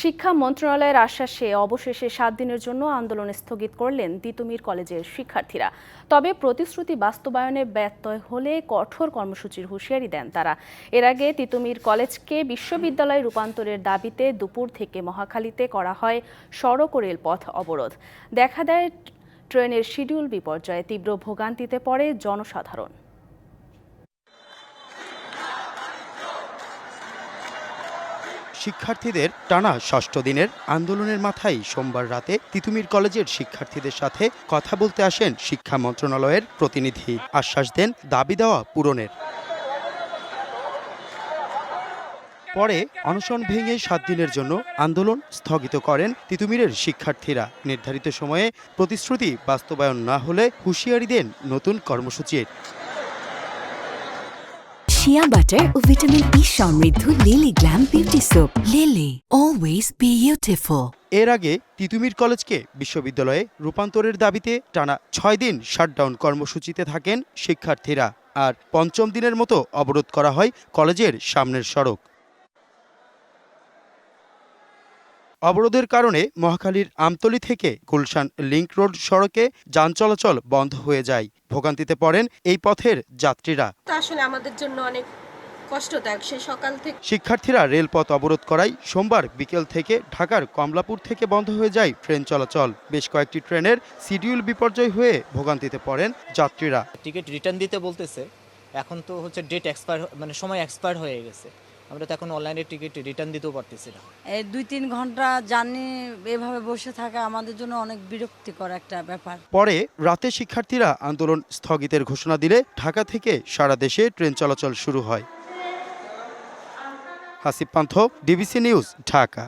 শিক্ষা মন্ত্রণালয়ের আশ্বাসে অবশেষে সাত দিনের জন্য আন্দোলন স্থগিত করলেন তিতুমির কলেজের শিক্ষার্থীরা। তবে প্রতিশ্রুতি বাস্তবায়নে ব্যত্যয় হলে কঠোর কর্মসূচির হুঁশিয়ারি দেন তারা। এর আগে তিতুমির কলেজকে বিশ্ববিদ্যালয়ে রূপান্তরের দাবিতে দুপুর থেকে মহাখালীতে করা হয় সড়ক ও রেলপথ অবরোধ। দেখা দেয় ট্রেনের শিডিউল বিপর্যয়ে তীব্র ভোগান্তিতে পড়ে জনসাধারণ। শিক্ষার্থীদের টানা ষষ্ঠ দিনের আন্দোলনের মাথায় সোমবার রাতে তিতুমির কলেজের শিক্ষার্থীদের সাথে কথা বলতে আসেন শিক্ষা মন্ত্রণালয়ের প্রতিনিধি। আশ্বাস দেন দাবি দেওয়া পূরণের। পরে অনশন ভেঙে সাত দিনের জন্য আন্দোলন স্থগিত করেন তিতুমিরের শিক্ষার্থীরা। নির্ধারিত সময়ে প্রতিশ্রুতি বাস্তবায়ন না হলে হুঁশিয়ারি দেন নতুন কর্মসূচির। শিয়া বাটার ও ভিটামিন ই সমৃদ্ধ lily glam beauty soap lily always beautiful এর আগে তিতুমির কলেজকে বিশ্ববিদ্যালয়ে রূপান্তরের দাবিতে টানা ছয় দিন শাটডাউন কর্মসূচিতে থাকেন শিক্ষার্থীরা। আর পঞ্চম দিনের মতো অবরোধ করা হয় কলেজের সামনের সড়ক। অবরোধের কারণে মহাখালীর আমতলি থেকে গুলশান লিংক রোড সড়কে যান চলাচল বন্ধ হয়ে যায়। ভোগান্তিতে পড়েন এই পথের যাত্রীরা। আসলে আমাদের জন্য অনেক কষ্টদায়ক। সে সকাল থেকে শিক্ষার্থীরা রেলপথ অবরোধ করায় সোমবার বিকেল থেকে ঢাকার কমলাপুর থেকে বন্ধ হয়ে যায় ট্রেন চলাচল। বেশ কয়েকটি ট্রেনের শিডিউল বিপর্যয় হয়ে ভোগান্তিতে পড়েন যাত্রীরা। টিকিট রিটার্ন দিতে বলতেছে। এখন তো হচ্ছে ডেট এক্সপায়ার মানে সময় এক্সপায়ার হয়ে গেছে। আমরা তো এখন অনলাইনে টিকিট রিটার্ন দিতেও পারতেছি না। এই দুই তিন ঘণ্টা জার্নি এভাবে বসে থাকা আমাদের জন্য অনেক বিরক্তিকর একটা ব্যাপার। পরে রাতে শিক্ষার্থীরা আন্দোলন স্থগিতের ঘোষণা দিলে ঢাকা থেকে সারা দেশে ট্রেন চলাচল শুরু হয়। Hasib Pantha DBC news Dhaka.